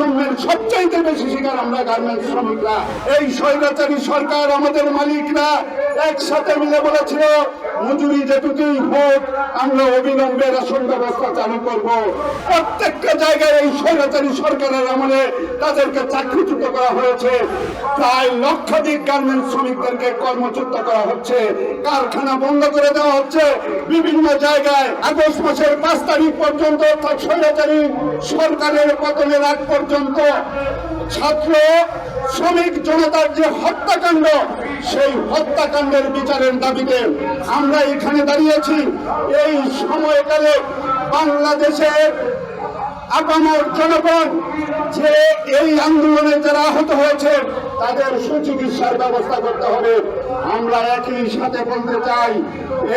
বৈষম্যের সবচাইতে বেশি শিকার আমরা গার্মেন্টস শ্রমিকরা। এই স্বৈরাচারী সরকার আমাদের মালিকরা একসাথে মিলে বলেছিল, মজুরি যেটুকুই হোক, আমরা অবিলম্বে রেশন ব্যবস্থা চালু করব। প্রত্যেকটা জায়গায় এই স্বৈরাচারী সরকারের আমলে তাদেরকে চাকরিচ্যুত করা হয়েছে। প্রায় লক্ষাধিক গার্মেন্টস শ্রমিকদেরকে কর্মচ্যুত করা হচ্ছে। কারখানা বন্ধ করে দেওয়া হচ্ছে। বিভিন্ন জায়গায় আগস্ট মাসের পাঁচ তারিখ পর্যন্ত অর্থাৎ স্বৈরাচারী সরকারের পতনের আগ পর্যন্ত ছাত্র, শ্রমিক জনতার যে হত্যাকাণ্ড, সেই হত্যাকাণ্ডের বিচারের দাবিতে আমরা এখানে দাঁড়িয়েছি। এই সময়কালে বাংলাদেশের আপামর জনগণ যে এই আন্দোলনে যারা আহত হয়েছে, তাদের সুচিকিৎসার ব্যবস্থা করতে হবে। আমরা একই সাথে বলতে চাই,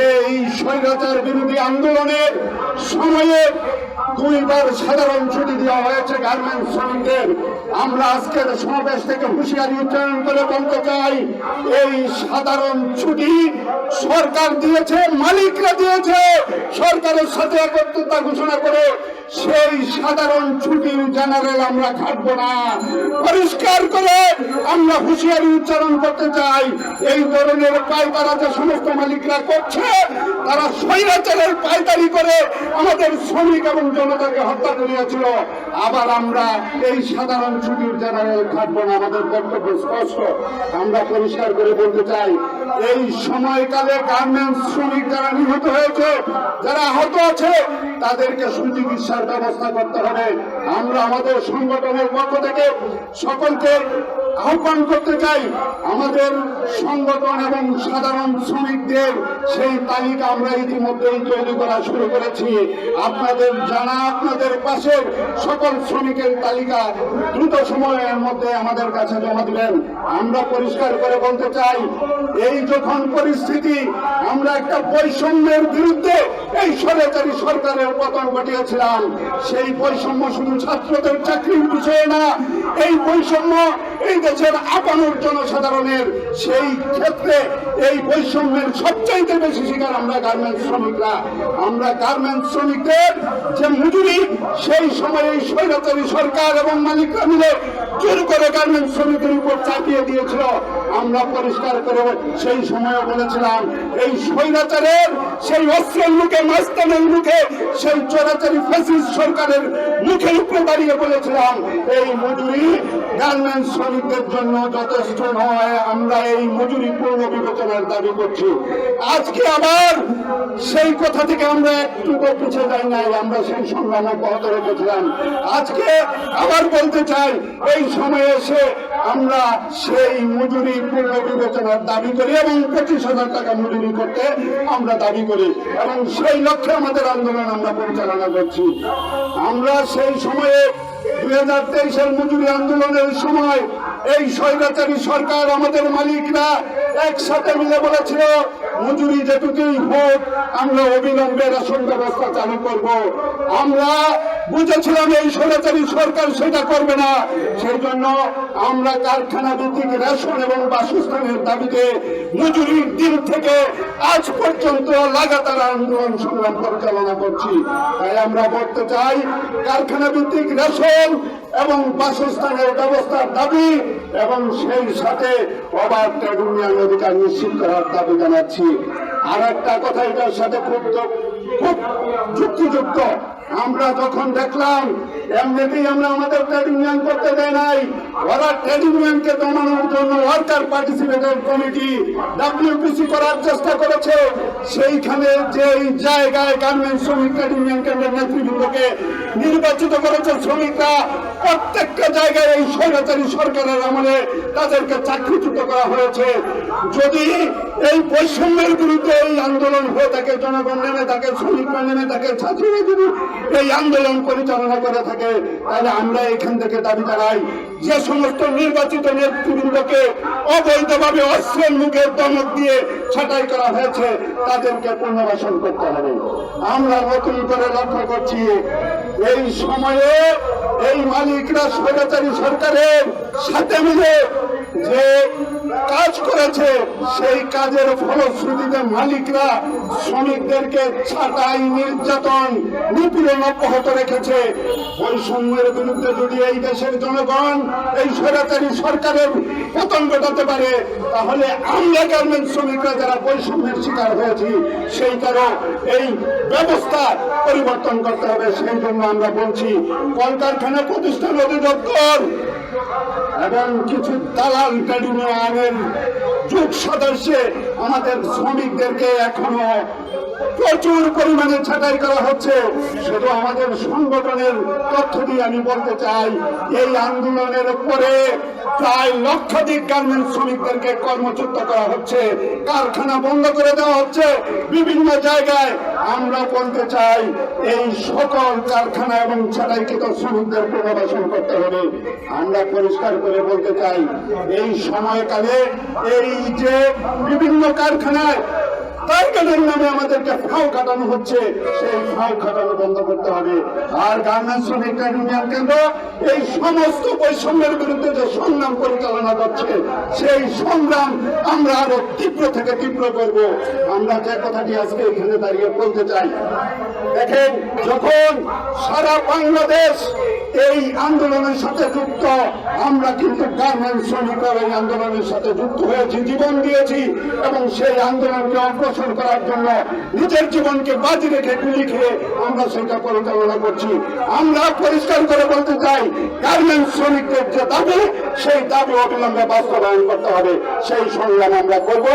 এই স্বৈরাচার বিরোধী আন্দোলনের সময়ে দুইবার সাধারণ ছুটি দেওয়া হয়েছে গার্মেন্টস শ্রমিকদের। আমরা আজকের সমাবেশ থেকে হুঁশিয়ারি উচ্চারণ করে বলতে চাই, এই সাধারণ ছুটি সরকার দিয়েছে, মালিকরা দিয়েছে। সরকারের সাথে একত্রতা ঘোষণা করে সেই সাধারণ ছুটির জেনারেল আমরা খাটবো না। পরিষ্কার করে আমরা হুঁশিয়ারি উচ্চারণ করতে চাই। এই ধরনের পায়তারা যে সমস্ত মালিকরা করছে। তারা স্বৈরাচারের পায়তারি করে আমাদের শ্রমিক এবং জনতাকে হত্যা করিয়াছিল। আবার আমরা এই সাধারণ ছুটির জেনারেল খাটবো না, আমাদের বক্তব্য স্পষ্ট। আমরা পরিষ্কার করে বলতে চাই এই সময়কালে গার্মেন্টস শ্রমিক যারা নিহত হয়েছে, যারা আহত আছে, তাদেরকে সুচিকিৎসার ব্যবস্থা করতে হবে। আমরা আমাদের সংগঠনের পক্ষ থেকে সকলকে আহ্বান করতে চাই আমাদের সংগঠন এবং সাধারণ শ্রমিকদের সেই তালিকা আমরা ইতিমধ্যেই তৈরি করা শুরু করেছি। আপনাদের জানা, আপনাদের পাশে সকল শ্রমিকের তালিকা দ্রুত সময়ের মধ্যে আমাদের কাছে জমা দিবেন। আমরা পরিষ্কার করে বলতে চাই, এই যখন পরিস্থিতি, আমরা একটা বৈষম্যের বিরুদ্ধে এই সরকারি সরকারের পতন ঘটিয়েছিলাম, সেই বৈষম্য শুধু ছাত্রদের চাকরির বিষয়ে না, এই বৈষম্য এই দেশের আপানোর জনসাধারণের সেই ক্ষেত্রে এই বৈষম্যের সবচাইতে বেশি শিকার আমরা গার্মেন্টস শ্রমিকরা। আমরা গার্মেন্টস শ্রমিকদের যে মজুরি, সেই সময়ে এই স্বৈরাচারী সরকার এবং মালিকরা মিলে জোর করে গার্মেন্টস শ্রমিকের উপর চাপিয়ে দিয়েছিল। আমরা পরিষ্কার করে সেই সময়ে বলেছিলাম, এই স্বৈরাচারের সেই অস্ত্রের মুখে মাস্তানের মুখে সেই চোরাচারী ফ্যাসিস্ট সরকারের মুখের উপরে দাঁড়িয়ে বলেছিলাম, এই মজুরি গার্মেন্টস শ্রমিকদের জন্য যথেষ্ট নয়, আমরা এই মজুরি পূর্ণ বিবেচনার দাবি করছি। আজকে আবার সেই কথা থেকে আমরা একটু পিছিয়ে যাই নাই, আমরা সেই সংগ্রাম অব্যাহত রেখেছিলাম। আজকে আবার বলতে চাই, এই সময়ে এসে আমরা সেই মজুরি পূর্ণ বিবেচনার দাবি করি এবং পঁচিশ হাজার টাকা মজুরি করতে আমরা দাবি করি এবং সেই লক্ষ্যে আমাদের আন্দোলন আমরা পরিচালনা করছি। আমরা সেই সময়ে দুই হাজার তেইশের মজুরি আন্দোলনের সময় এই স্বৈরাচারী সরকার আমাদের মালিকরা একসাথে মিলে বলেছিল মজুরি যেটুকুই হোক, আমরা অবিলম্বে রেশন ব্যবস্থা চালু করব। আমরা বুঝেছিলাম এই স্বৈরাচারী সরকার সেটা করবে না। সেই জন্য আমরা কারখানা ভিত্তিক রেশন এবং বাসস্থানের দাবিতে মজুরির দিন থেকে আজ পর্যন্ত লাগাতার আন্দোলন সংগ্রাম পরিচালনা করছি। তাই আমরা বলতে চাই, কারখানা ভিত্তিক রেশন এবং বাসস্থানের ব্যবস্থার দাবি এবং সেই সাথে অবাধ ট্রেড অধিকার নিশ্চিত করার দাবি জানাচ্ছি। আর একটা কথা এটার সাথে খুব খুব যুক্তিযুক্ত। আমরা যখন দেখলাম, এমনিতেই আমরা আমাদের ট্রেড ইউনিয়ন করতে দেয় নাই, ওরা ট্রেড ইউনিয়নকে দমানোর জন্য ওয়ার্কার পার্টিসিপেটর কমিটি ডাব্লিউপিসি করার চেষ্টা করেছে। সেইখানে যে জায়গায় গার্মেন্ট শ্রমিক ট্রেড ইউনিয়ন কেন্দ্রের নেতৃবৃন্দকে নির্বাচিত করেছে শ্রমিকরা, প্রত্যেকটা জায়গায় এই স্বৈরাচারী সরকারের আমলে তাদেরকে চাকরিচ্যুত করা হয়েছে। যদি এই বৈষম্যের বিরুদ্ধে এই আন্দোলন হয়ে থাকে, জনগণ নেমে থাকে, শ্রমিকরা নেমে থাকে, ছাত্রীরা যদি এই আন্দোলন পরিচালনা করে থাকে, তাহলে আমরা এখান থেকে দাবি জানাই, যে সমস্ত নির্বাচিত নেতৃবৃন্দকে অবৈধভাবে অস্ত্রের মুখে দমক দিয়ে ছাঁটাই করা হয়েছে, তাদেরকে পুনর্বাসন করতে হবে। আমরা নতুন করে লক্ষ্য করছি, এই সময়ে এই মালিকরা স্বৈরাচারী সরকারের সাথে মিলে যে করেছে, সেই কাজের ফলশ্রুতিতে মালিকরা শ্রমিকদেরকে ছাঁটাই নির্যাতন, নিপীড়ন অব্যাহত রেখেছে। বৈষম্যের বিরুদ্ধে যদি এই দেশের জনগণ এই স্বৈরাচারী সরকারের পতন ঘটাতে পারে, তাহলে আমরা গার্মেন্ট শ্রমিকরা যারা বৈষম্যের শিকার হয়েছি, সেই কারণ এই ব্যবস্থা পরিবর্তন করতে হবে। সেই জন্য আমরা বলছি, কলকারখানা প্রতিষ্ঠান অধিদপ্তর এবং কিছু দালাল ট্রেডিং আইনের যুগ সদস্যে আমাদের শ্রমিকদেরকে এখনও প্রচুর পরিমাণে ছাঁটাই করা হচ্ছে। শুধু আমাদের সংগঠনের তথ্য দিয়ে আমি বলতে চাই, এই আন্দোলনের পরে প্রায় লক্ষাধিক গার্মেন্টস শ্রমিকদেরকে কর্মচ্যুত করা হচ্ছে। কারখানা বন্ধ করে দেওয়া হচ্ছে। বিভিন্ন জায়গায় আমরা বলতে চাই, এই সকল কারখানা এবং ছাড়াইকৃত শ্রমিকদের পুনর্বাসন করতে হবে। আমরা পরিষ্কার করে বলতে চাই, এই সময়কালে এই যে বিভিন্ন কারখানায় নামে আমাদেরকে ফাও কাটানো হচ্ছে? সেই ফাও কাটানো বন্ধ করতে হবে। আর গার্মেন্টস শ্রমিক ট্রেড ইউনিয়ন কেন্দ্র, এই সমস্ত বৈষম্যের বিরুদ্ধে যে সংগ্রাম পরিচালনা করছে, সেই সংগ্রাম আমরা আরও তীব্র থেকে তীব্র করব। আমরা যে কথাটি আজকে এখানে দাঁড়িয়ে বলতে চাই, দেখেন, যখন সারা বাংলাদেশ এই আন্দোলনের সাথে যুক্ত। আমরা কিন্তু গার্মেন্টস শ্রমিকরা এই আন্দোলনের সাথে যুক্ত হয়েছি, জীবন দিয়েছি এবং সেই আন্দোলনকে অগ্রসর করার জন্য নিজের জীবনকে বাজি রেখে গুলি খেয়ে আমরা সেটা পরিচালনা করছি। আমরা পরিষ্কার করে বলতে চাই গার্মেন্টস শ্রমিকদের যে দাবি, সেই দাবি অবিলম্বে বাস্তবায়ন করতে হবে। সেই সংগ্রাম আমরা করব।